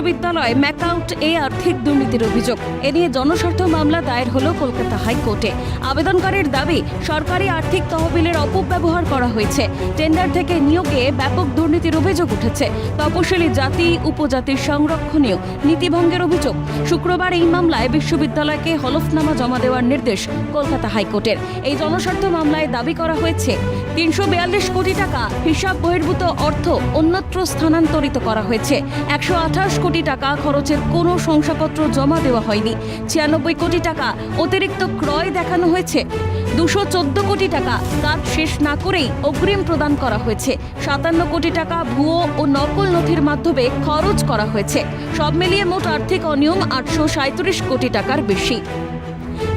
প্রযুক্তি বিশ্ববিদ্যালয় ম্যাকআউট এ আর্থিক দুর্নীতির অভিযোগ। এ নিয়ে জনস্বার্থ মামলা দায়ের হল কলকাতা হাইকোর্টে। আবেদনকারীর দাবি, সরকারি আর্থিক তহবিলের অপব্যবহার করা হয়েছে। টেন্ডার থেকে নিয়োগে ব্যাপক দুর্নীতির অভিযোগ উঠেছে। তপশিলি জাতি, উপজাতির সংরক্ষণীয় নীতিভঙ্গের অভিযোগ। শুক্রবার এই মামলায় বিশ্ববিদ্যালয়কে হলফনামা জমা দেওয়ার নির্দেশ কলকাতা হাইকোর্টের। এই জনস্বার্থ মামলায় দাবি করা হয়েছে, তিনশো বিয়াল্লিশ কোটি টাকা হিসাব বহির্ভূত অর্থ অন্যত্র স্থানান্তরিত করা হয়েছে। একশো আঠাশ কোটি টাকা খরচের কোনো শংসাপত্র জমা দেওয়া হয়নি। ছিয়ানব্বই কোটি টাকা অতিরিক্ত ক্রয় দেখানো হয়েছে। দুশো চোদ্দ কোটি টাকা কাজ শেষ না করেই অগ্রিম প্রদান করা হয়েছে। সাতান্ন কোটি টাকা ভুয়ো ও নকল নথির মাধ্যমে খরচ করা হয়েছে। সব মিলিয়ে মোট আর্থিক অনিয়ম আটশো কোটি টাকার বেশি।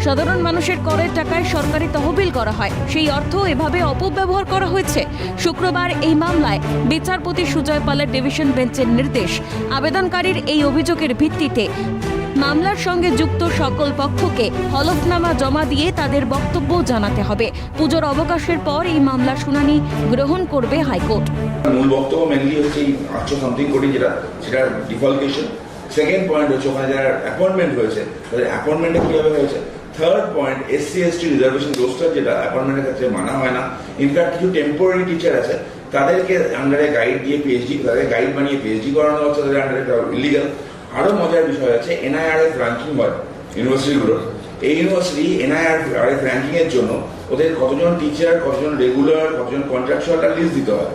সাধারণ মানুষের করের টাকায় সরকারি তহবিল করা হয়। সেই অর্থ এভাবে অপব্যবহার করা হয়েছে। শুক্রবার এই মামলায় বিচারপতি সুজয় পালের ডিভিশন বেঞ্চের নির্দেশ। আবেদনকারীর এই অভিযোগের ভিত্তিতে মামলার সঙ্গে যুক্ত সকল পক্ষকে হলফনামা জমা দিয়ে তাদের বক্তব্য জানাতে হবে। পুজোর অবকাশের পর এই মামলার শুনানি গ্রহণ করবে হাইকোর্ট। মূল বক্তব্য মেনলি হচ্ছে এই আটশো সামথিং কোটি যেটা সেটার ডিফলকেশন সেকেন্ড পয়েন্ট হচ্ছে ওখানে যারা অ্যাপয়েন্টমেন্ট হয়েছে, তাদের অ্যাপয়েন্টমেন্টে কীভাবে হয়েছে? Third point SC ST reservation roster যেটা অ্যাপয়েন্টমেন্টের ক্ষেত্রে মানা হয় না। ইনফ্যাক্ট কিছু টেম্পোরারি টিচার আছে, তাদেরকে আন্ডারে গাইড দিয়ে পিএইচডি তাদের গাইড বানিয়ে পিএইচডি করানো হচ্ছে, তাদের আন্ডারে ইলিগাল আরও মজার বিষয় আছে এনআইআরএফ র্যাঙ্কিং হয় ইউনিভার্সিটিগুলোর এই ইউনিভার্সিটি এনআইআরএফ র্যাঙ্কিং এর জন্য ওদের কতজন টিচার কতজন রেগুলার কতজন কন্ট্রাকচুয়াল লিস্ট দিতে হয়।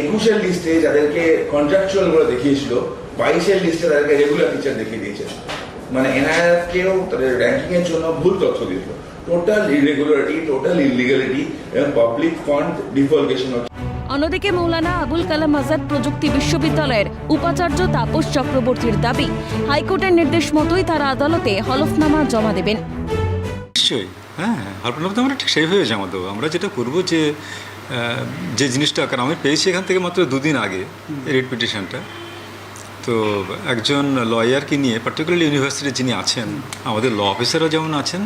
একুশের লিস্টে যাদেরকে কন্ট্রাকচুয়াল বলে দেখিয়েছিল, বাইশের লিস্টে তাদেরকে রেগুলার টিচার দেখিয়ে দিয়েছে। মানে এনআইআর কেও তাদের র্যাঙ্কিং এর জন্য ভুল তথ্য দিয়েছিল। টোটাল ইরেগুলারিটি টোটাল ইলিগালিটি এবং পাবলিক ফান্ড ডিফলকেশন অন্যদিকে মৌলানা আবুল কালাম আজাদ প্রযুক্তি বিশ্ববিদ্যালয়ের উপাচার্য তাপস চক্রবর্তীর দাবি হাইকোর্টের নির্দেশ মতোই তারা আদালতে হলফনামা জমা দেবেন। নিশ্চয়ই। হ্যাঁ আমরা ঠিক সেইভাবে জমা দেবো। আমরা যেটা করব যে যে জিনিসটা কারণ আমি পেয়েছি এখান থেকে মাত্র দুদিন আগে রিট পিটিশনটা। তো একজন লয়ারকে নিয়ে পার্টিকুলারলি ইউনিভার্সিটির যিনি আছেন, আমাদের ল অফিসারও যেমন আছেন,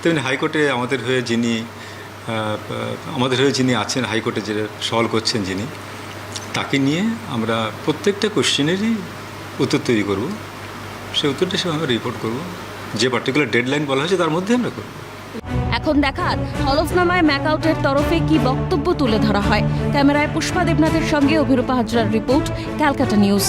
তেমনি হাইকোর্টে আমাদের হয়ে যিনি আমাদের হয়ে যিনি আছেন হাইকোর্টে যে সওয়াল করছেন যিনি, তাকে নিয়ে আমরা প্রত্যেকটা কোশ্চেনেরই উত্তর তৈরি করব। সেই উত্তরটা সে আমরা রিপোর্ট করব। যে পার্টিকুলার ডেডলাইন বলা হয়েছে তার মধ্যে আমরা করব। এখন দেখার, হলফনামায় ম্যাকআউটের তরফে কি বক্তব্য তুলে ধরা হয়? ক্যামেরায় পুষ্পা দেবনাথের সঙ্গে Abhirupa হাজরার report, Calcutta news.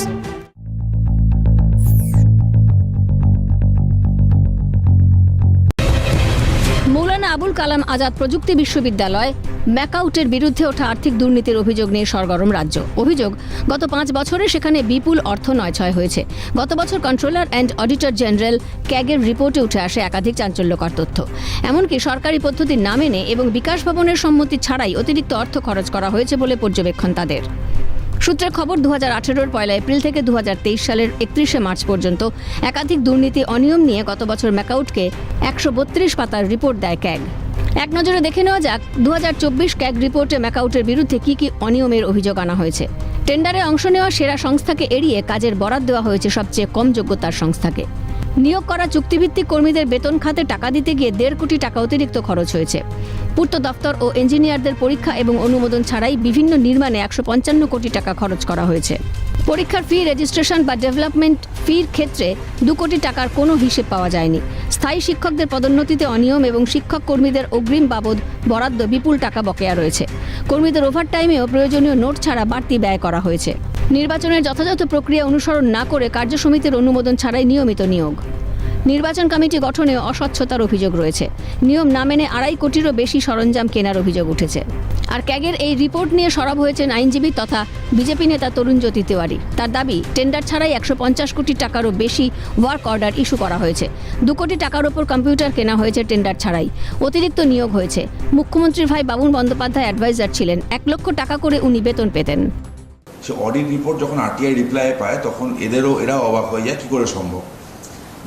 Abul Kalam Azad প্রযুক্তি বিশ্ববিদ্যালয় ম্যাকআউটের বিরুদ্ধে ওঠা আর্থিক দুর্নীতির অভিযোগ নিয়ে সরগরম রাজ্য। অভিযোগ, গত পাঁচ বছরে সেখানে বিপুল অর্থ নয়ছয় হয়েছে। গত বছর কন্ট্রোলার অ্যান্ড অডিটর জেনারেল ক্যাগের রিপোর্টে উঠে আসে একাধিক চাঞ্চল্যকর তথ্য। এমনকি সরকারি পদ্ধতি না মেনে এবং বিকাশ ভবনের সম্মতি ছাড়াই অতিরিক্ত অর্থ খরচ করা হয়েছে বলে পর্যবেক্ষণ তাদের। সূত্রের খবর দু হাজার আঠেরোর পয়লা এপ্রিল থেকে দু হাজার তেইশ সালের একত্রিশে মার্চ পর্যন্ত একাধিক দুর্নীতি অনিয়ম নিয়ে গত বছর ম্যাকাউটকে একশো বত্রিশ পাতার রিপোর্ট দেয় ক্যাগ। এক নজরে দেখে নেওয়া যাক দু হাজার চব্বিশ ক্যাগ রিপোর্টে ম্যাকাউটের বিরুদ্ধে কী কী অনিয়মের অভিযোগ আনা হয়েছে। টেন্ডারে অংশ নেওয়া সেরা সংস্থাকে এড়িয়ে কাজের বরাদ দেওয়া হয়েছে সবচেয়ে কম যোগ্যতার সংস্থাকে। নিয়োগ করা চুক্তিভিত্তিক কর্মীদের বেতন খাতে টাকা দিতে গিয়ে দেড় কোটি টাকা অতিরিক্ত খরচ হয়েছে। পূর্ত দপ্তর ও ইঞ্জিনিয়ারদের পরীক্ষা এবং অনুমোদন ছাড়াই বিভিন্ন নির্মাণে একশো পঞ্চান্ন কোটি টাকা খরচ করা হয়েছে। পরীক্ষার ফি, রেজিস্ট্রেশন বা ডেভেলপমেন্ট ফির ক্ষেত্রে দু কোটি টাকার কোনো হিসেব পাওয়া যায়নি। স্থায়ী শিক্ষকদের পদোন্নতিতে অনিয়ম এবং শিক্ষক কর্মীদের অগ্রিম বাবদ বরাদ্দ বিপুল টাকা বকেয়া রয়েছে। কর্মীদের ওভারটাইমেও প্রয়োজনীয় নোট ছাড়া বাড়তি ব্যয় করা হয়েছে। নির্বাচনের যথাযথ প্রক্রিয়া অনুসরণ না করে কার্যসমিতির অনুমোদন ছাড়াই নিয়মিত নিয়োগ। নির্বাচন কমিটি গঠনে অস্বচ্ছতার অভিযোগ রয়েছে। নিয়ম না মেনে আড়াই কোটিরও বেশি সরঞ্জাম কেনার অভিযোগ উঠেছে। আর ক্যাগের এই রিপোর্ট নিয়ে সরব হয়েছেন আইনজীবী তথা বিজেপি নেতা তরুণ জ্যোতি তিওয়ারি। তার দাবি, টেন্ডার ছাড়াই একশো পঞ্চাশ কোটি টাকারও বেশি ওয়ার্ক অর্ডার ইস্যু করা হয়েছে। দু কোটি টাকার ওপর কম্পিউটার কেনা হয়েছে টেন্ডার ছাড়াই। অতিরিক্ত নিয়োগ হয়েছে। মুখ্যমন্ত্রীর ভাই বাবুন বন্দ্যোপাধ্যায় অ্যাডভাইজার ছিলেন। এক লক্ষ টাকা করে উনি বেতন পেতেন। সে অডিট রিপোর্ট যখন আরটিআই রিপ্লাই পায়, তখন এদেরও এরাও অবাক হয়ে যায়, কী করে সম্ভব?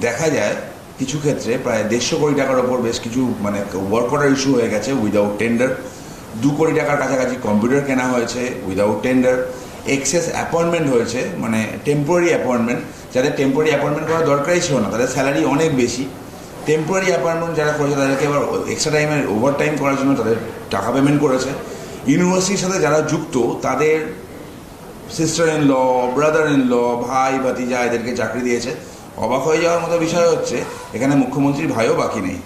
দেখা যায় কিছু ক্ষেত্রে প্রায় দেড়শো কোটি টাকার ওপর বেশ কিছু মানে ওয়ার্ক অর্ডার ইস্যু হয়ে গেছে উইদাউট টেন্ডার দু কোটি টাকার কাছাকাছি কম্পিউটার কেনা হয়েছে উইদাউট টেন্ডার এক্সেস অ্যাপয়েন্টমেন্ট হয়েছে মানে টেম্পোরারি অ্যাপয়েন্টমেন্ট যাদের টেম্পোরারি অ্যাপয়েন্টমেন্ট করার দরকারই ছিল না, তাদের স্যালারি অনেক বেশি। টেম্পোরারি অ্যাপয়েন্টমেন্ট যারা করেছে, তাদেরকে আবার এক্সট্রা টাইমের ওভার টাইম করার জন্য তাদের টাকা পেমেন্ট করেছে। ইউনিভার্সিটির সাথে যারা যুক্ত, তাদের sister in law brother in law ভাই ভাতিজা এদেরকে চাকরি দিয়েছে। অবাক হয়ে যাওয়ার মতো বিষয় হচ্ছে এখানে মুখ্যমন্ত্রীর ভাইও বাকি নেই।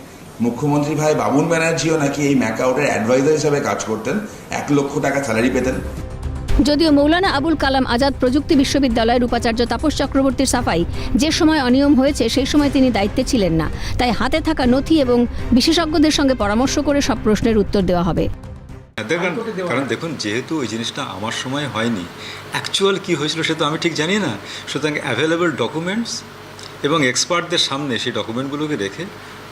মুখ্যমন্ত্রী ভাই বাবুন ব্যানার্জিও নাকি এই ম্যাকআউটের অ্যাডভাইজার হিসেবে কাজ করতেন এক লক্ষ টাকা স্যালারি পেতেন। যদিও মৌলানা আবুল কালাম আজাদ প্রযুক্তি বিশ্ববিদ্যালয়ের উপাচার্য তাপস চক্রবর্তীর সাফাই যে সময় অনিয়ম হয়েছে সেই সময় তিনি দায়িত্বে ছিলেন না। তাই হাতে থাকা নথি এবং বিশেষজ্ঞদের সঙ্গে পরামর্শ করে সব প্রশ্নের উত্তর দেওয়া হবে। হ্যাঁ, দেখুন কারণ দেখুন যেহেতু ওই জিনিসটা আমার সময় হয়নি অ্যাকচুয়াল কী হয়েছিল সে তো আমি ঠিক জানি না। সুতরাং অ্যাভেলেবল ডকুমেন্টস এবং এক্সপার্টদের সামনে সেই ডকুমেন্টগুলোকে রেখে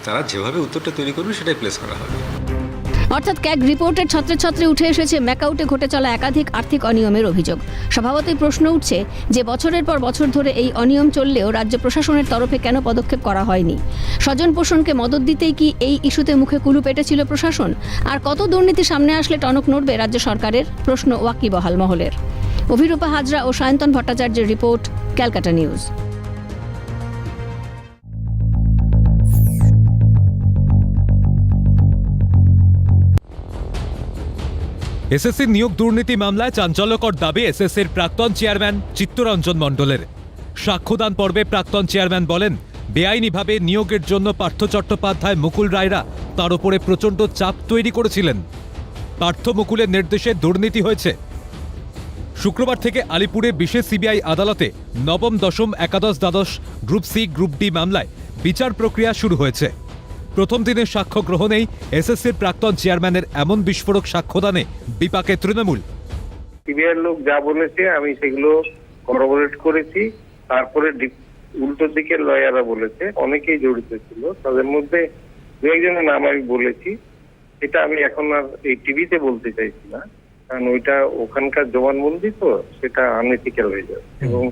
তারা যেভাবে উত্তরটা তৈরি করবে সেটাই প্লেস করা হবে। অর্থাৎ ক্যাগ রিপোর্টের ছত্রে উঠে এসেছে ম্যাকাউটে ঘটে চলা একাধিক আর্থিক অনিয়মের অভিযোগ। স্বভাবতই প্রশ্ন উঠছে যে বছরের পর বছর ধরে এই অনিয়ম চললেও রাজ্য প্রশাসনের তরফে কেন পদক্ষেপ করা হয়নি? স্বজন পোষণকে মদত দিতেই কি এই ইস্যুতে মুখে কুলু পেটেছিল প্রশাসন? আর কত দুর্নীতি সামনে আসলে টনক নড়বে রাজ্য সরকারের? প্রশ্ন ওয়াকিবহাল মহলের। অভিরূপা হাজরা ও সায়ন্তন ভট্টাচার্যের রিপোর্ট ক্যালকাটা নিউজ। এসএসসির নিয়োগ দুর্নীতি মামলায় চাঞ্চল্যকর দাবি এসএসসির প্রাক্তন চেয়ারম্যান চিত্তরঞ্জন মণ্ডলের। সাক্ষ্যদান পর্বে প্রাক্তন চেয়ারম্যান বলেন, বেআইনিভাবে নিয়োগের জন্য পার্থ চট্টোপাধ্যায় মুকুল রায়রা তার উপরে প্রচণ্ড চাপ তৈরি করেছিলেন। পার্থ মুকুলের নির্দেশে দুর্নীতি হয়েছে। শুক্রবার থেকে আলিপুরে বিশেষ সিবিআই আদালতে নবম দশম একাদশ দ্বাদশ গ্রুপ সি, গ্রুপ ডি মামলায় বিচার প্রক্রিয়া শুরু হয়েছে। প্রথম দিনের সাক্ষ্য গ্রহণেই এসএসসির প্রাক্তন চেয়ারম্যানের এমন বিস্ফোরক সাক্ষ্যদানে বিপাকে তৃণমূল। সিবিআই লোক যা বলেছে আমি সেগুলো করবোরেট করেছি। তারপরে উল্টো দিকে লয়াররা বলেছে অনেকেই জড়িত ছিল। তাদের মধ্যে দু একজনের নাম আমি বলেছি। এটা আমি এখন আর এই টিভিতে বলতে চাইছি না। কারণ ওইটা ওখানকার জবানবন্দি তো সেটা আনএথিক্যাল হয়ে যাবে। এবং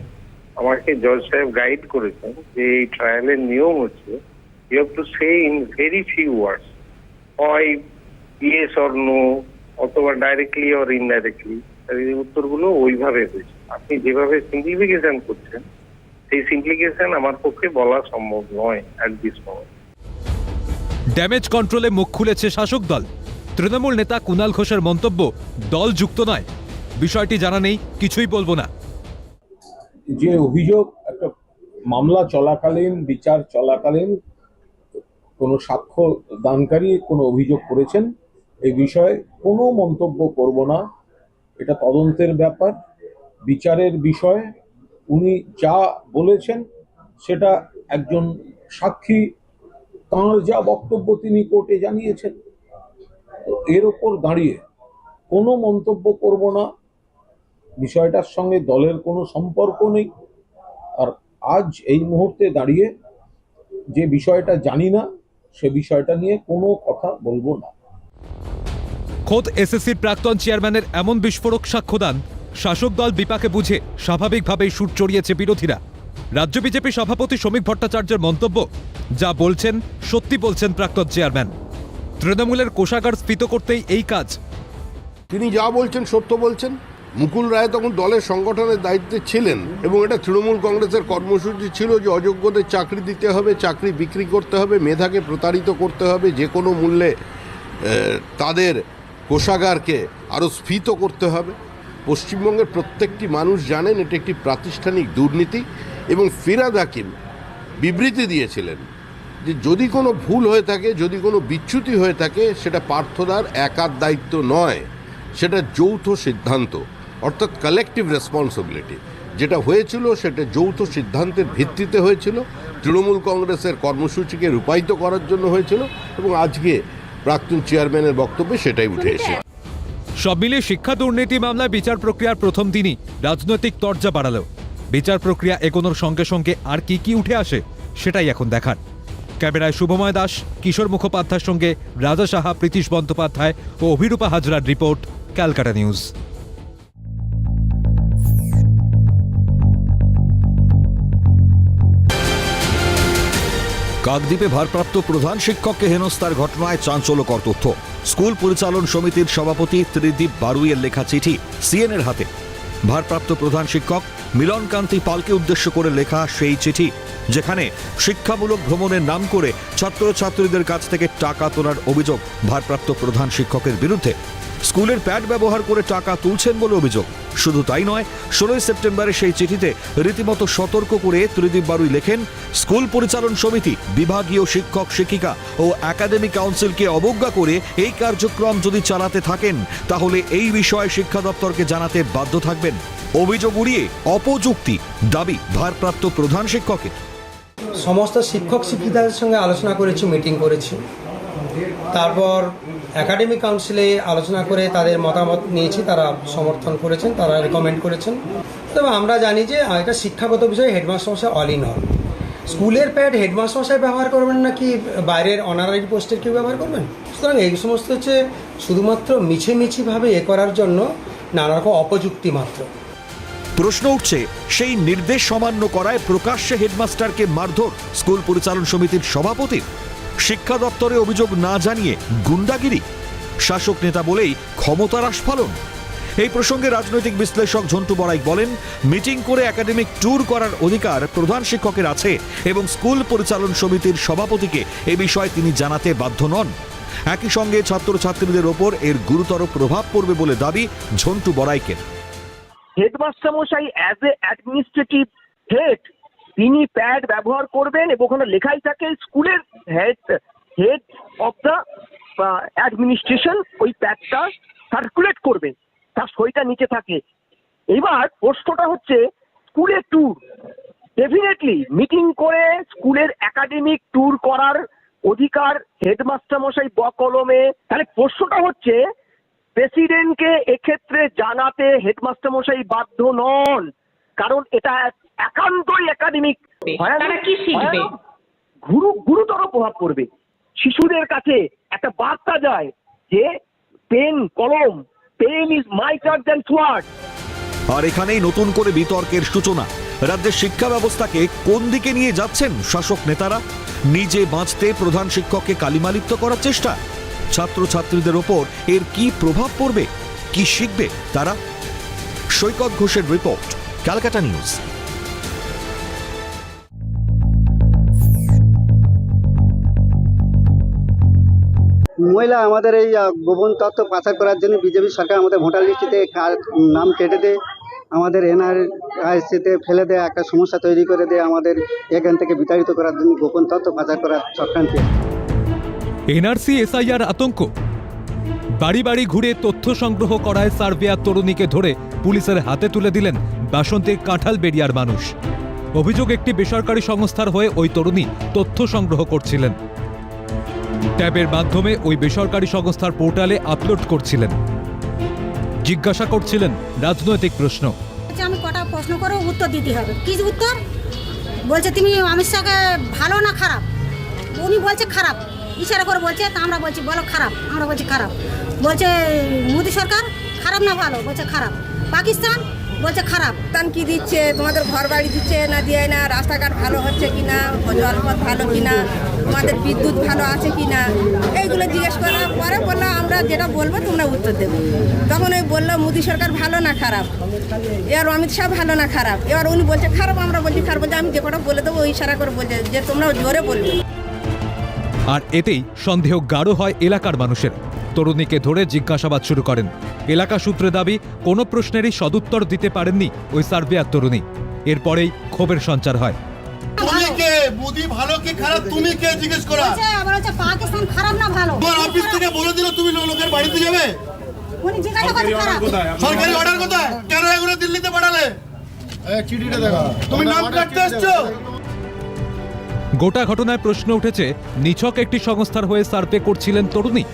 আমাকে জজ সাহেব গাইড করেছেন যে এই ট্রায়ালের নিয়ম হচ্ছে you have to say in very few words হয় ইয়েস অর নো অথবা ডাইরেক্টলি অর ইনডাইরেক্টলি এই উত্তরগুলো ওইভাবে হয়েছে। আপনি যেভাবে সিম্পলিফিকেশন করছেন সেই সিম্পলিফিকেশন আমার পক্ষে বলা সম্ভব নয় অ্যাট দিস মোমেন্ট ড্যামেজ কন্ট্রোলে মুখ খুলেছে শাসক দল। তৃণমূল নেতা কুণাল ঘোষের মন্তব্য দল যুক্ত নয়। বিষয়টি জানা নেই কিছুই বলব না। যে অভিযোগ একটা মামলা চলাকালীন বিচার চলাকালীন কোনো সাক্ষ্য দানকারী কোনো অভিযোগ করেছেন এই বিষয়ে কোনো মন্তব্য করব না। এটা তদন্তের ব্যাপার, বিচারের বিষয়। উনি যা বলেছেন সেটা একজন সাক্ষী, তাঁর যা বক্তব্য তিনি কোর্টে জানিয়েছেন তো এর ওপর দাঁড়িয়ে কোনো মন্তব্য করব না। বিষয়টার সঙ্গে দলের কোনো সম্পর্ক নেই। আর আজ এই মুহূর্তে দাঁড়িয়ে যে বিষয়টা জানি না সে বিষয়টা নিয়ে কোনো কথা বলব না। খোদ এসএসসির প্রাক্তন চেয়ারম্যানের এমন বিস্ফোরক সাক্ষ্যদান শাসক দল বিপাকে বুঝে স্বাভাবিকভাবেই সুর চড়িয়েছে বিরোধীরা। রাজ্য বিজেপি সভাপতি শ্রমিক ভট্টাচার্যের মন্তব্য যা বলছেন সত্যি বলছেন প্রাক্তন চেয়ারম্যান। তৃণমূলের কোষাগার স্ফীত করতেই এই কাজ। তিনি যা বলছেন সত্য বলছেন। মুকুল রায় তখন দলের সংগঠনের দায়িত্বে ছিলেন এবং এটা তৃণমূল কংগ্রেসের কর্মসূচি ছিল যে অযোগ্যদের চাকরি দিতে হবে, চাকরি বিক্রি করতে হবে, মেধাকে প্রতারিত করতে হবে, যে কোনো মূল্যে তাদের কোষাগারকে আরও স্ফীত করতে হবে। পশ্চিমবঙ্গের প্রত্যেকটি মানুষ জানেন এটি একটি প্রাতিষ্ঠানিক দুর্নীতি এবং ফিরাদ হাকিম বিবৃতি দিয়েছিলেন যে যদি কোনো ভুল হয়ে থাকে, যদি কোনো বিচ্যুতি হয়ে থাকে, সেটা পার্থদার একার দায়িত্ব নয়, সেটা যৌথ সিদ্ধান্ত। অর্থাৎ কালেকটিভ রেসপন্সিবিলিটি যেটা হয়েছিল, সেটা যৌথ সিদ্ধান্তের ভিত্তিতে হয়েছিল। তৃণমূল কংগ্রেসের কর্মসূচিকে রূপায়িত করার জন্য হয়েছিল এবং আজকে প্রাক্তন চেয়ারম্যানের বক্তব্যে সেটাই উঠে এসেছে। সব মিলিয়ে শিক্ষা দুর্নীতি মামলায় বিচার প্রক্রিয়ার প্রথম দিনই রাজনৈতিক তর্জা বাড়ালো। বিচার প্রক্রিয়া এগোনোর সঙ্গে সঙ্গে আর কি কি উঠে আসে, সেটাই এখন দেখার। ক্যামেরায় শুভময় দাস, কিশোর মুখোপাধ্যায়ের সঙ্গে রাজা সাহা, প্রীতিশ বন্দ্যোপাধ্যায় ও অভিরূপা হাজরার রিপোর্ট, ক্যালকাটা নিউজ। কাকদ্বীপে ভারপ্রাপ্ত প্রধান শিক্ষককে হেনস্থার ঘটনায় চাঞ্চল্যকর তথ্য। স্কুল পরিচালন সমিতির সভাপতি ত্রিদীপ বারুইয়ের লেখা চিঠি সিএনের হাতে। ভারপ্রাপ্ত প্রধান শিক্ষক মিলনকান্তি পালকে উদ্দেশ্য করে লেখা সেই চিঠি, যেখানে শিক্ষামূলক ভ্রমণের নাম করে ছাত্রছাত্রীদের কাছ থেকে টাকা তোলার অভিযোগ ভারপ্রাপ্ত প্রধান শিক্ষকের বিরুদ্ধে। স্কুলের প্যাড ব্যবহার করে টাকা তুলছেন বলে অভিযোগ। শুধু তাই নয়, ষোলোই সেপ্টেম্বরে সেই চিঠিতে রীতিমতো সতর্ক করে ত্রিদীপ বারুই লেখেন, স্কুল পরিচালন সমিতি, বিভাগীয় শিক্ষক, শিক্ষিকা ও একাডেমি কাউন্সিলকে অবজ্ঞা করে এই কার্যক্রম যদি চালাতে থাকেন, তাহলে এই বিষয়ে শিক্ষা দপ্তরকে জানাতে বাধ্য থাকবেন। অভিযোগ উড়িয়ে অপযুক্তি দাবি ভারপ্রাপ্ত প্রধান শিক্ষকের। সমস্ত শিক্ষক শিক্ষিকাদের সঙ্গে আলোচনা করেছি, মিটিং করেছি। তারপর একাডেমিক কাউন্সিলে আলোচনা করে তাদের মতামত নিয়েছি, তারা সমর্থন করেছেন, তারা রেকমেন্ড করেছেন। তবে আমরা জানি যে এটা শিক্ষাগত বিষয়ে হেডমাস্টার মশাই অল ইন অল স্কুলের প্যাড হেডমাস্টার মশাই ব্যবহার করবেন নাকি বাইরের অনারারি পোস্টের কেউ ব্যবহার করবেন? সুতরাং এই সমস্ত হচ্ছে শুধুমাত্র মিছিমিছিভাবে এ করার জন্য নানা রকম অপযুক্তি মাত্র। প্রশ্ন উঠছে, সেই নির্দেশ অমান্য করায় প্রকাশ্যে হেডমাস্টারকে মারধর স্কুল পরিচালন সমিতির সভাপতির? শিক্ষা দপ্তরে অভিযোগ না জানিয়ে গুন্ডাগিরি? শাসক নেতা বলেই ক্ষমতার আস্ফালন। এই প্রসঙ্গে রাজনৈতিক বিশ্লেষক ঝন্টু বড়াই বলেন, মিটিং করে একাডেমিক ট্যুর করার অধিকার প্রধান শিক্ষকের আছে এবং স্কুল পরিচালন সমিতির সভাপতিকে এ বিষয়ে তিনি জানাতে বাধ্য নন। একই সঙ্গে ছাত্রছাত্রীদের ওপর এর গুরুতর প্রভাব পড়বে বলে দাবি ঝন্টু বড়াইকের হেডমাস্টার মশাই অ্যাজ এ অ্যাডমিনিস্ট্রেটিভ হেড তিনি প্যাড ব্যবহার করবেন এবং ওখানে লেখাই থাকে স্কুলের head head of the administration ওই প্যাডটা সার্কুলেট করবে। তার সইটা নিচে থাকে। এবার প্রশ্নটা হচ্ছে স্কুলের ট্যুর ডেফিনেটলি মিটিং করে স্কুলের একাডেমিক ট্যুর করার অধিকার হেডমাস্টার মশাই বকলমে তাহলে প্রশ্নটা হচ্ছে প্রেসিডেন্টকে এক্ষেত্রে জানাতে হেডমাস্টার মশাই বাধ্য নন। কারণ এটা একান্তই একাডেমিক কি শিখবে? গুরু গুরুতর প্রভাব পড়বে। শিশুদের কাছে একটা বার্তা যায় যে পেন কলম pen is mightier than sword আর এখানেই নতুন করে বিতর্কের সূচনা। রাজ্যের শিক্ষা ব্যবস্থাকে কোন দিকে নিয়ে যাচ্ছেন শাসক নেতারা? নিজে বাঁচতে প্রধান শিক্ষককে কালিমালিপ্ত করার চেষ্টা? ছাত্রছাত্রীদের ওপর এর কি প্রভাব পড়বে? কি শিখবে তারা? সৈকত ঘোষের রিপোর্ট। ক্যালকাটা নিউজ মহিলা আমাদের এই গোপন তথ্য পাচার করার জন্য বিজেপি সরকার আমাদের ভোটার লিস্টিতে কার- নাম কেটে দেয়। আমাদের এনআর আইসিতে ফেলে দেয় একটা সমস্যা তৈরি করে দেয় আমাদের এখান থেকে বিতাড়িত করার জন্য গোপন তথ্য পাচার করার চক্রান্তে। এনআরসি এসআইআর আতঙ্ক। বাড়ি বাড়ি ঘুরে তথ্য সংগ্রহ করায় সার্ভেয়ার তরুণীকে ধরে পুলিশের হাতে তুলে দিলেন বাসন্তীর কাঁঠাল বেরিয়ার মানুষ। অভিযোগ একটি বেসরকারি সংস্থার হয়ে ওই তরুণী তথ্য সংগ্রহ করছিলেন। ট্যাবের মাধ্যমে ওই বেসরকারি সংস্থার পোর্টালে আপলোড করছিলেন। জিজ্ঞাসা করছিলেন, রাজনৈতিক প্রশ্ন। আমি কটা প্রশ্ন করে, উত্তর দিতে হবে। কি উত্তর? বলছে, তুমি অমিত শাহকে ভালো না খারাপ? উনি বলছে, খারাপ। ইশারা করে বলছে, তা আমরা বলছি, বলো খারাপ। আমরা বলছি, খারাপ। বলছে, মোদী সরকার খারাপ না ভালো? বলছে, খারাপ। পাকিস্তান? বলছে, খারাপ। দান কি দিচ্ছে? তোমাদের ঘর বাড়ি দিচ্ছে না দিয়ে না? রাস্তাঘাট ভালো হচ্ছে কি না? জলপথ ভালো কি না? তোমাদের বিদ্যুৎ ভালো আছে কি না? এইগুলো জিজ্ঞেস করার পরে বলল, আমরা যেটা বলব তোমরা উত্তর দেবে। তখন ওই বলল, মোদী সরকার ভালো না খারাপ? এবার অমিত শাহ ভালো না খারাপ? এবার উনি বলছে, খারাপ, আমরা বলছি খারাপ। বলছে, আমি যে কটা বলে দেবো, ওই ইশারা করে বলছে, যে তোমরা জোরে বলবে। আর এতেই সন্দেহ গাঢ় হয় এলাকার মানুষের। তরুণীকে ধরে জিজ্ঞাসাবাদ শুরু করেন। এলাকা সূত্রে দাবি কোনো প্রশ্নেরই সদুত্তর দিতে পারেননি ওই সার্ভেয়ার তরুণী। এরপরেই ক্ষোভের সঞ্চার হয়। তুমি কে মোদি ভালো কি খারাপ? তুমি কে জিজ্ঞেস করা? আবার হচ্ছে পাকিস্তান খারাপ না ভালো? তোমার অফিস থেকে বলে দিল তুমি লোকের বাড়িতে যাবে? উনি জিজ্ঞাসা করছে খারাপ। সরকারি অর্ডার কোথায়? কেন এগুলো দিল্লিতে পাঠালে? চিঠিটা দেখা। তুমি নাম কাটতে এসছো? গোটা ঘটনায় প্রশ্ন উঠেছে, নিছক একটি সংস্থার হয়ে সার্ভে করছিলেন তরুণী,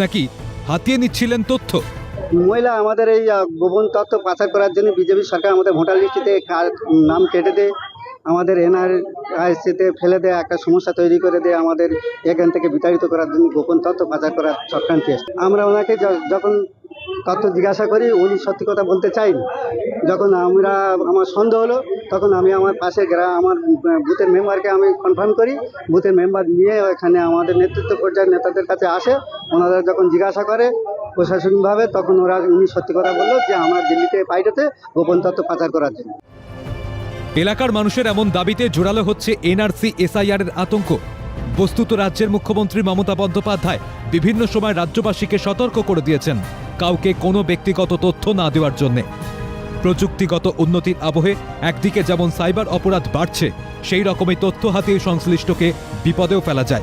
নাকি হাতিয়ে নিচ্ছিলেন তথ্য? মহিলা আমাদের এই গোপন তথ্য পাচার করার জন্য বিজেপি সরকার আমাদের ভোটার লিস্টিতে নাম কেটে দেয়, আমাদের এনআর আইসিতে ফেলে দেয়, একটা সমস্যা তৈরি করে দেয়, আমাদের এখান থেকে বিতাড়িত করার জন্য গোপন তথ্য পাচার করার চক্রান্তে আমরা ওনাকে যখন তথ্য জিজ্ঞাসা করি, উনি সত্যি কথা বলতে চাইনি। যখন আমরা, আমার সন্দেহ হলো, তখন আমি আমার পাশে গ্রাম আমার বুথের মেম্বারকে আমি কনফার্ম করি। বুথের মেম্বার নিয়ে এখানে আমাদের নেতৃত্ব পর্যায়ের নেতাদের কাছে আসে। ওনারা যখন জিজ্ঞাসা করে প্রশাসনিকভাবে, তখন ওরা, উনি সত্যি কথা বলল যে, আমরা দিল্লিতে পাইটাতে গোপন তথ্য পাচার করার জন্য। এলাকার মানুষের এমন দাবিতে জোরালো হচ্ছে এনআরসি, এসআইআর এর আতঙ্ক। বস্তুত রাজ্যের মুখ্যমন্ত্রী মমতা বন্দ্যোপাধ্যায় বিভিন্ন সময় রাজ্যবাসীকে সতর্ক করে দিয়েছেন কাউকে কোনো ব্যক্তিগত তথ্য না দেওয়ার জন্যে। প্রযুক্তিগত উন্নতির আবহে একদিকে যেমন সাইবার অপরাধ বাড়ছে, সেই রকমই তথ্য হাতিয়ে সংশ্লিষ্টকে বিপদেও ফেলা যায়।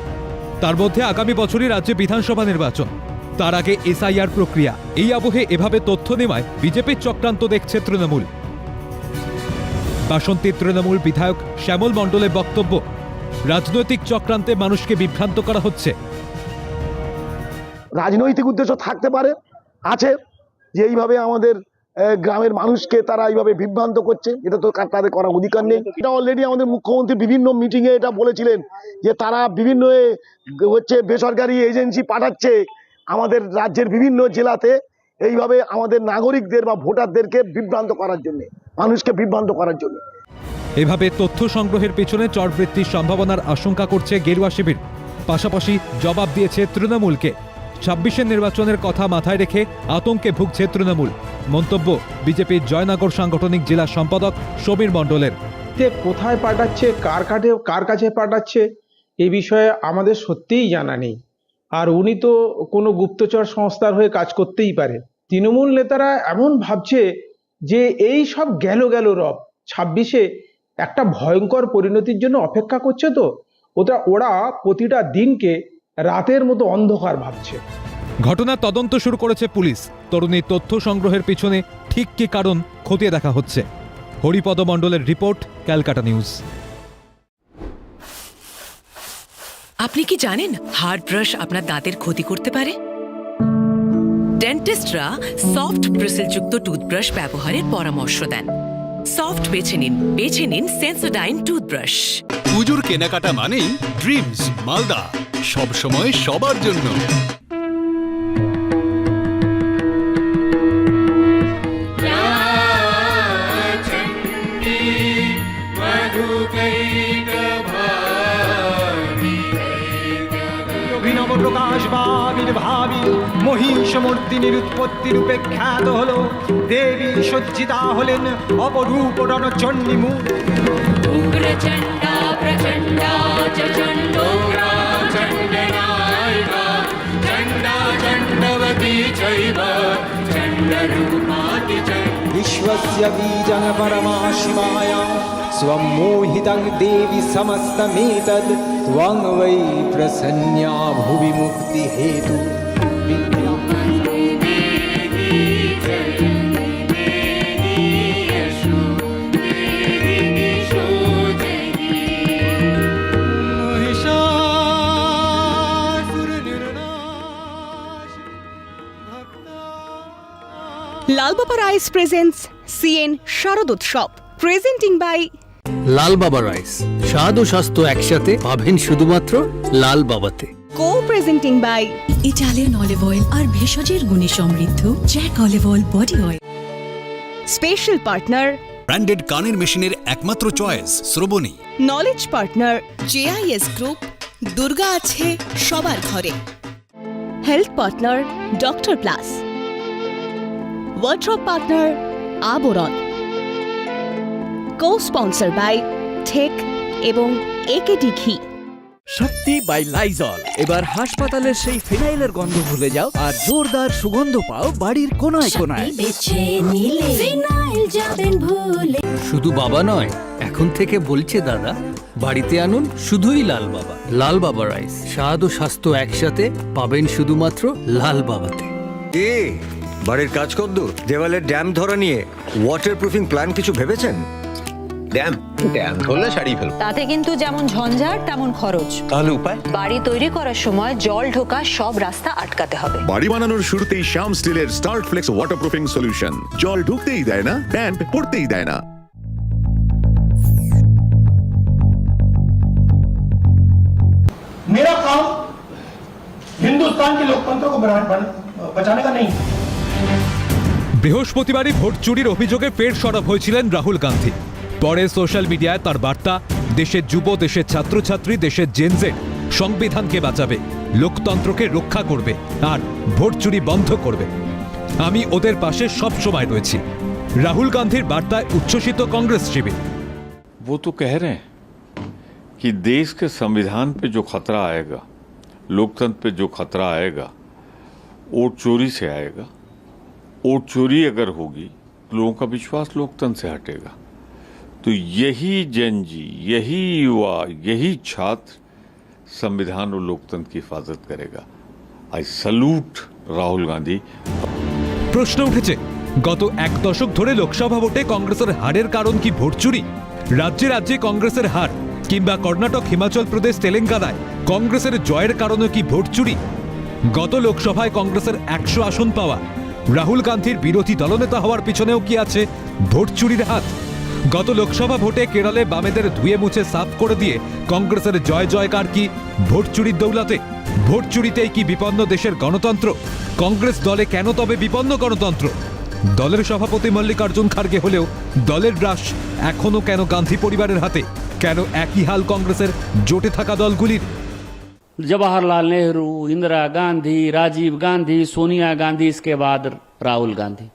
তার মধ্যে আগামী বছরই রাজ্যে বিধানসভা নির্বাচন। তার আগে এসআইআর প্রক্রিয়া। এই আবহে এভাবে তথ্য নেওয়ায় বিজেপির চক্রান্ত দেখছে তৃণমূল। বাসন্তী তৃণমূল বিধায়ক শ্যামল মণ্ডলের বক্তব্য রাজনৈতিক চক্রান্তে মানুষকে বিভ্রান্ত করা হচ্ছে। রাজনৈতিক উদ্দেশ্য থাকতে পারে, আছে যে এইভাবে আমাদের গ্রামের মানুষকে তারা এইভাবে বিভ্রান্ত করছে, এটা তো তাদের করার অধিকার নেই। এটা অলরেডি আমাদের মুখ্যমন্ত্রী বিভিন্ন মিটিংয়ে এটা বলেছিলেন যে তারা বিভিন্ন হচ্ছে বেসরকারি এজেন্সি পাঠাচ্ছে আমাদের রাজ্যের বিভিন্ন জেলাতে এইভাবে আমাদের নাগরিকদের বা ভোটারদেরকে বিভ্রান্ত করার জন্য, মানুষকে বিভ্রান্ত করার জন্য। এভাবে তথ্য সংগ্রহের পেছনে চরবৃত্তির সম্ভাবনার আশঙ্কা করছে গেরুয়া শিবির। পাশাপাশি জবাব দিয়েছে তৃণমূলকে। ছাব্বিশের নির্বাচনের কথা মাথায় রেখে আতঙ্কে ভুগছে তৃণমূল। মন্তব্য বিজেপির জয়নগর সাংগঠনিক জেলা সম্পাদক সমীর মণ্ডলের। কোথায় পাঠাচ্ছে, কার কাছে কার কাছে পাঠাচ্ছে, এ বিষয়ে আমাদের সত্যিই জানা নেই। আর উনি তো কোনো গুপ্তচর সংস্থার হয়ে কাজ করতেই পারে। তৃণমূল নেতারা এমন ভাবছে যে এই সব গেল গেল রব। ছাব্বিশে একটা ভয়ঙ্কর পরিণতির জন্য অপেক্ষা করছে তো? ওটা ওরা প্রতিটা দিনকে রাতের মতো অন্ধকার ভাবছে। ঘটনার তদন্ত শুরু করেছে পুলিশ। তরুণীর তথ্য সংগ্রহের পিছনে ঠিক কী কারণ খতিয়ে দেখা হচ্ছে? হরিপদ মণ্ডলের রিপোর্ট ক্যালকাটা নিউজ। আপনি কি জানেন হার্ড ব্রাশ আপনার দাঁতের ক্ষতি করতে পারে? ডেন্টিস্টরা সফট ব্রিসেলযুক্ত টুথব্রাশ ব্যবহারের পরামর্শ দেন। সফট বেছে নিন বেছে নিন সেন্সোডাইন টুথব্রাশ পুজোর কেনাকাটা মানেই ড্রিমস মালদা। সব সময় সবার জন্য। সমর্দিনীর উৎপত্তি রূপে খ্যাত হল দেবী সজ্জিতা হলেন অপরূপ রণচণ্ডী মূল विश्वस्य बीजं परमा स्वं मोहितं देवि समस्तमेतद् त्वं वै प्रसन्या भुवि मुक्तिहेतु Lalbaba rice presents CN Sharadotsav presenting by Lal Baba rice স্বাদ ও স্বাস্থ্য একসাথে পাবেন শুধুমাত্র লাল বাবাতে co presenting by Italian olive oil আর ভেষজের গুণে সমৃদ্ধ Jack olive oil body oil special partner branded কানের মেশিনের একমাত্র choice Shrabani. Knowledge partner JIS group Durga আছে সবার ঘরে। Health partner doctor plus wardrobe partner Abaran co sponsor by ঠেক এবং একেডি ঘি শক্তি বাই লাইজল এবার হাসপাতালের সেই ফিনাইলের গন্ধ ভুলে যাও আর জোরদার সুগন্ধ পাও বাড়ির কোনায় কোনায়। বেছে নিলে ফিনাইল যাবেন ভুলে। শুধু বাবা নয় এখন থেকে বলছে দাদা বাড়িতে আনুন শুধুই লাল বাবা। লাল বাবা রাইস স্বাদ ও স্বাস্থ্য একসাথে পাবেন শুধুমাত্র লাল বাবাতে। এ বাড়ির কাজ কদ্দূর দেওয়ালের ড্যাম ধরা নিয়ে ওয়াটারপ্রুফিং প্ল্যান কিছু ভেবেছেন ড্যাম ড্যাম ধরলে সারিয়ে ফেলবো তাতে কিন্তু যেমন ঝঞ্ঝাট তেমন খরচ তাহলে উপায় বাড়ি তৈরি করার সময় জল ঢোকা সব রাস্তা আটকাতে হবে বাড়ি বানানোর শুরুতেই শ্যাম স্টিলের স্টার্ট ফ্লেক্স ওয়াটারপ্রুফিং সলিউশন জল ঢুকতেই দেয় না ড্যাম্প পড়তেই দেয় না मेरा काम हिंदुस्तान के लोकतंत्र को बना- बन- बचाने का नहीं বৃহস্পতিবারই ভোট চুরির অভিযোগে ফের সরব হয়েছিলেন রাহুল গান্ধী পরে সোশ্যাল মিডিয়ায় তার বার্তা দেশের যুব দেশের ছাত্রছাত্রী দেশের জেনজেড সংবিধানকে বাঁচাবে লোকতন্ত্রকে রক্ষা করবে আর ভোট চুরি বন্ধ করবে আমি ওদের পাশে সব সময় রয়েছি রাহুল গান্ধীর বার্তায় উচ্ছ্বসিত কংগ্রেস শিবির वो तो कह रहे हैं कि देश के संविधान पे जो खतरा आएगा लोकतंत्र पे जो खतरा आएगा वोट चोरी से आएगा वोट चोरी अगर होगी तो लोगों का विश्वास लोकतंत्र से हटेगा तो यही जन जी यही युवा यही छात्र संविधान और लोकतंत्र की हिफाजत करेगा आई सल्यूट राहुल गांधी প্রশ্ন উঠেছে গত এক দশক ধরে লোকসভা ভোটে কংগ্রেসের হারের কারণ কি ভোট চুরি রাজ্যে রাজ্যে কংগ্রেসের হার কিংবা কর্ণাটক হিমাচল প্রদেশ তেলেঙ্গানায় কংগ্রেসের জয়ের কারণে কি ভোট চুরি গত লোকসভায় কংগ্রেসের একশো আসন পাওয়া রাহুল গান্ধীর বিরোধী দলনেতা হওয়ার পিছনেও কি আছে ভোট চুরির হাত? গত লোকসভা ভোটে কেরলে বামেদের ধুয়ে মুছে সাফ করে দিয়ে কংগ্রেসের জয় জয়কার কি ভোট চুরির দৌলাতে? ভোট চুরিতেই কি বিপন্ন দেশের গণতন্ত্র? কংগ্রেস দলে কেন তবে বিপন্ন গণতন্ত্র? দলের সভাপতি মল্লিকার্জুন খার্গে হলেও দলের গ্রাস এখনও কেন গান্ধী পরিবারের হাতে? কেন একই হাল কংগ্রেসের জোটে থাকা দলগুলির? जवाहरलाल नेहरू, इंदिरा गांधी, राजीव गांधी, सोनिया गांधी, इसके बाद राहुल गांधी,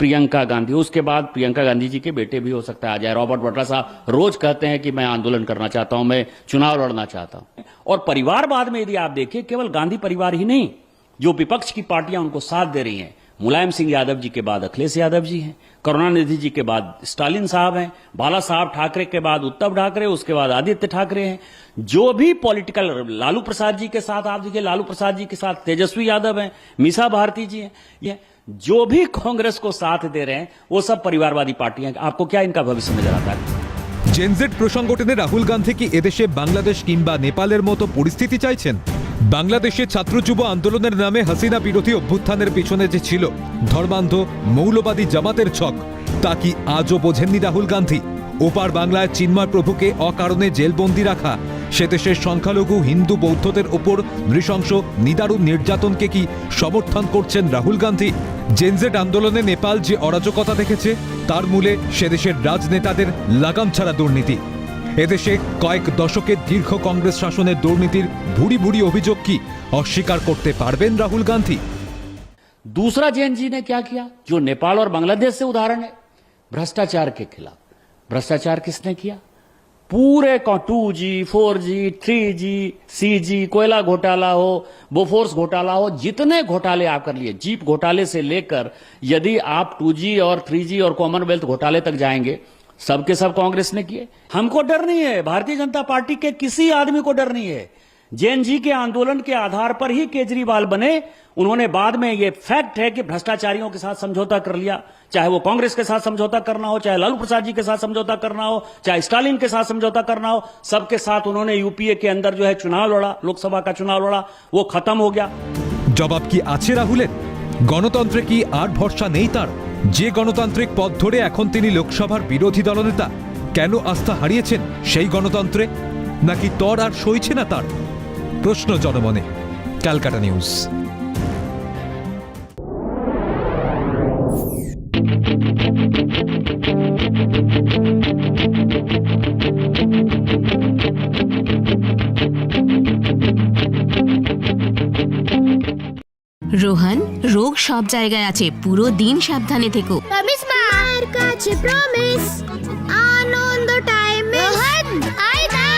प्रियंका गांधी। उसके बाद प्रियंका गांधी जी के बेटे भी हो सकता है। आ जाए रॉबर्ट वड्रा साहब रोज कहते हैं कि मैं आंदोलन करना चाहता हूँ, मैं चुनाव लड़ना चाहता हूँ। और परिवारवाद में यदि आप देखिए, केवल गांधी परिवार ही नहीं, जो विपक्ष की पार्टियाँ उनको साथ दे रही हैं। मुलायम सिंह यादव जी के बाद अखिलेश यादव जी हैं करुणानिधि जी के बाद स्टालिन साहब हैं बाला साहब ठाकरे के बाद उद्धव ठाकरे उसके बाद आदित्य ठाकरे हैं जो भी पॉलिटिकल लालू प्रसाद जी के साथ आप देखिए लालू प्रसाद जी के साथ तेजस्वी यादव हैं मीसा भारती जी हैं ये जो भी कांग्रेस को साथ दे रहे हैं वो सब परिवारवादी पार्टियां हैं आपको क्या इनका भविष्य नजर आता है জেনজেড প্রসঙ্গ টেনে রাহুল গান্ধী কি এদেশে বাংলাদেশ কিংবা নেপালের মতো পরিস্থিতি চাইছেন বাংলাদেশে ছাত্র যুব আন্দোলনের নামে হাসিনা বিরোধী অভ্যুত্থানের পিছনে যে ছিল ধর্মান্ধ, মৌলবাদী জামাতের ছক, তা কি আজও বোঝেননি রাহুল গান্ধী? ওপার বাংলায় চিন্ময় প্রভুকে অকারণে জেলবন্দি রাখা সে দেশের সংখ্যালঘু হিন্দু বৌদ্ধদের ওপর নৃশংস নিদারুণ নির্যাতনকে কি সমর্থন করছেন রাহুল গান্ধী? জেনজেট আন্দোলনে নেপাল যে অরাজকতা দেখেছে, তার মূলে সে দেশের রাজনেতাদের লাগাম ছাড়া দুর্নীতি। এদেশে কয়েক দশকের দীর্ঘ কংগ্রেস শাসনের দুর্নীতির ভুরি ভুরি অভিযোগ কি অস্বীকার করতে পারবেন राहुल गांधी दूसरा जैन जी ने क्या किया जो नेपाल और बांग्लादेश से उदाहरण है भ्रष्टाचार के खिलाफ भ्रष्टाचार किसने किया पूरे two G four G three G C G कोयला घोटाला हो बोफोर्स घोटाला हो जितने घोटाले आप कर लिए जीप घोटाले से लेकर यदि आप टू जी और थ्री जी और कॉमनवेल्थ घोटाले तक जाएंगे सबके सब कांग्रेस ने किए हमको डर नहीं है भारतीय जनता पार्टी के किसी आदमी को डर नहीं है जैन जी के आंदोलन के आधार पर ही केजरीवाल बने उन्होंने बाद में ये फैक्ट है कि भ्रष्टाचारियों के साथ समझौता कर लिया चाहे वो कांग्रेस के साथ समझौता करना हो चाहे लालू प्रसाद जी के साथ समझौता करना हो चाहे स्टालिन के साथ समझौता करना हो सबके साथ उन्होंने यूपीए के अंदर जो है चुनाव लड़ा लोकसभा का चुनाव लड़ा वो खत्म हो गया জবাব কি আছে রাহুলের গণতন্ত্রে কি আর ভরসা নেই তার যে গণতান্ত্রিক পথ ধরে এখন তিনি লোকসভার বিরোধী দলনেতা, কেন আস্থা হারিয়েছেন সেই গণতন্ত্রে? নাকি তর আর সইছে না তার? প্রশ্ন জনমনে, ক্যালকাটা নিউজ। সব জায়গায় আছে। পুরো দিন সাবধানে থেকো। প্রমিস মার কাছে প্রমিস আনন্দ টাইমে রোহন আই না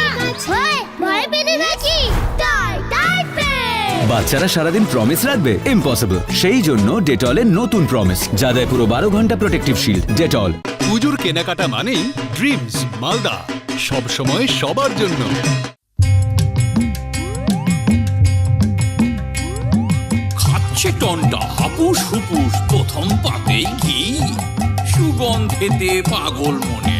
হয় ভয় পেতে নাকি বাচ্চারা সারাদিন প্রমিস রাখবে? ইম্পসিবল সেই জন্য ডেটলের নতুন প্রমিস যা দেয় পুরো বারো ঘণ্টা প্রোটেক্টিভ শিল্ড ডেটল পুজোর কেনাকাটা মানেই ড্রিমস মালদা। সব সময় সবার জন্য। খাচ্ছে টনটা হাপুস হুপুস প্রথম পাতে ঘি। সুগন্ধেতে পাগল মনে